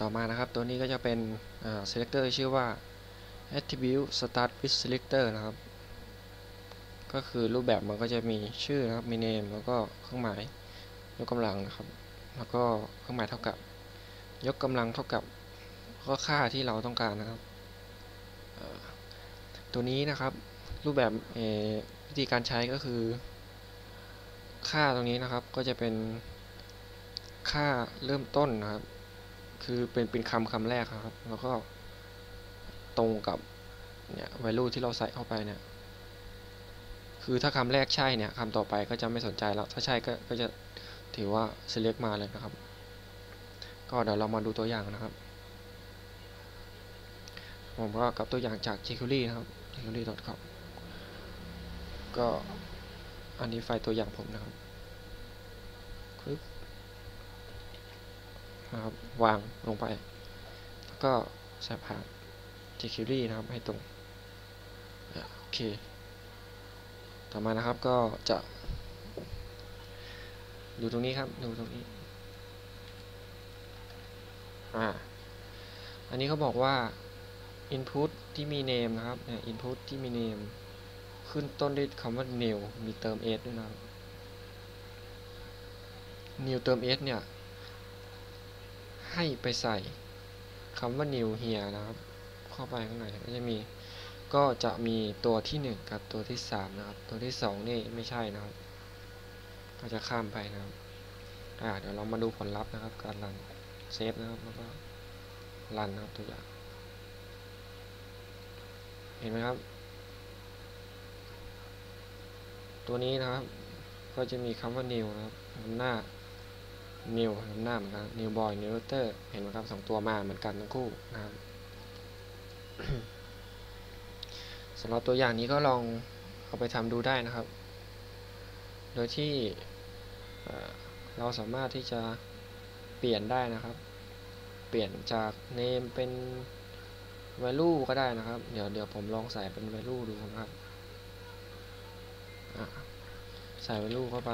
ต่อมานะครับ ตัวนี้ก็จะเป็น selector ชื่อว่า attribute start with selector นะครับ ก็คือรูปแบบมันก็จะมีชื่อนะครับ มี name แล้วก็เครื่องหมายยกกำลังนะครับ แล้วก็เครื่องหมายเท่ากับ ยกกำลังเท่ากับก็ค่าที่เราต้องการนะครับ ตัวนี้นะครับ รูปแบบวิธีการใช้ก็คือ ค่าตรงนี้นะครับก็จะเป็นค่าเริ่มต้นนะครับ คือเป็นเป็นคำคำแรกครับ แล้วก็ตรงกับเนี่ย value ที่เราใส่เข้าไปเนี่ย คือถ้าคำแรกใช่เนี่ยคำต่อไปก็จะไม่สนใจแล้ว ถ้าใช่ก็ก็จะถือว่า select มาเลยนะครับ ก็เดี๋ยวเรามาดูตัวอย่างนะครับ ผมก็กับตัวอย่างจาก jQuery นะครับ jQuery.com ก็อันนี้ไฟล์ตัวอย่างผมนะครับปึ๊บ นะครับ วางลงไป แล้วก็ใส่ผ่าน jQuery นะครับให้ตรงโอเค ต่อมานะครับก็จะดูตรงนี้ครับ ดูตรงนี้ อ่า อันนี้เขาบอกว่า input ที่มี name นะครับเนี่ย input ที่มี name ขึ้นต้นด้วยคำว่า new มีเติม s ด้วยนะครับ new เติม s เนี่ย ให้ไปใส่คำว่า new here นะครับ เข้าไปข้างในก็จะมีก็จะมีตัวที่ 1 กับตัวที่ 3 นะครับ ตัวที่ 2 นี่ไม่ใช่นะครับ ก็จะข้ามไปนะครับอ่าเดี๋ยวเรามาดูผลลัพธ์นะครับ การรันเซฟนะครับแล้วก็รันนะครับตัวอย่าง เห็นไหมครับ ตัวนี้นะครับ ก็จะมีคำว่า new นะครับนหน้า นำหน้าเหมือนกัน new boy new router เห็นไหมครับสองตัวมาเหมือนกันทั้งคู่นะครับสำหรับตัวอย่างนี้ก็ลองเอาไปทำดูได้นะครับ โดยที่เราสามารถที่จะเปลี่ยนได้นะครับ เปลี่ยนจาก name เป็น value ก็ได้นะครับ เดี๋ยวเดี๋ยวผมลองใส่เป็น value ดูนะครับ ใส่ value เข้าไป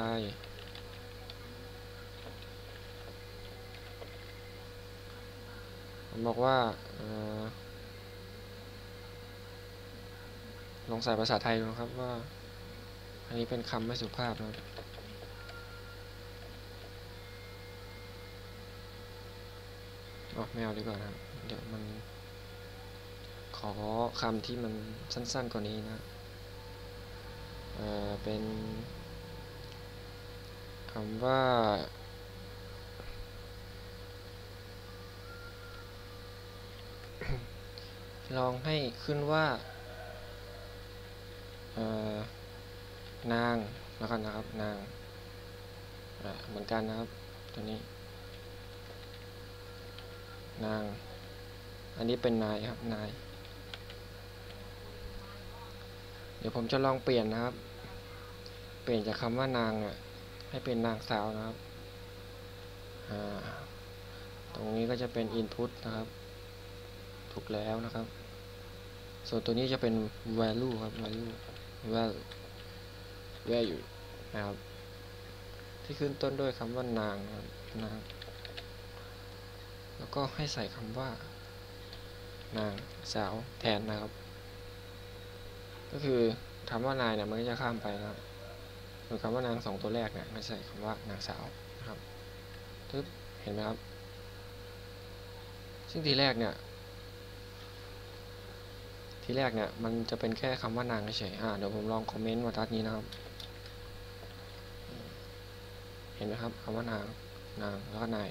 บอกว่าลองใส่ภาษาไทยดูครับว่า อันนี้เป็นคำไม่สุภาพนะครับอ๋อไม่เอาดีกว่านะเดี๋ยวมัน ขอคำที่มันสั้นๆกว่านี้นะเอ่อเป็นคำว่า ลองให้ขึ้นว่าเอ่อนางแล้วกันนะครับนางเหมือนกันนะครับตัวนี้ นาง อันนี้เป็นนายครับนาย เดี๋ยวผมจะลองเปลี่ยนนะครับ เปลี่ยนจากคำว่านางอะให้เป็นนางสาวนะครับตรงนี้ก็จะเป็น input นะครับ ถูกแล้วนะครับ ส่วนตัวนี้จะเป็น value ครับ value value value นะครับ ที่ขึ้นต้นด้วยคำว่านางนะครับนาง แล้วก็ให้ใส่คำว่า นางสาวแทนนะครับ ก็คือคำว่านายเนี่ยมันก็จะข้ามไปนะครับส่วนคำว่านางสองตัวแรกเนี่ยก็ใส่คำว่านางสาวนะครับทึบเห็นไหมครับซึ่งทีแรกเนี่ย ทีแรกเนี่ยมันจะเป็นแค่คำว่านางเฉยอ่าเดี๋ยวผมลองคอมเมนต์มาทัดนี้นะครับ เห็นไหมครับคำว่านางนางแล้วก็นาย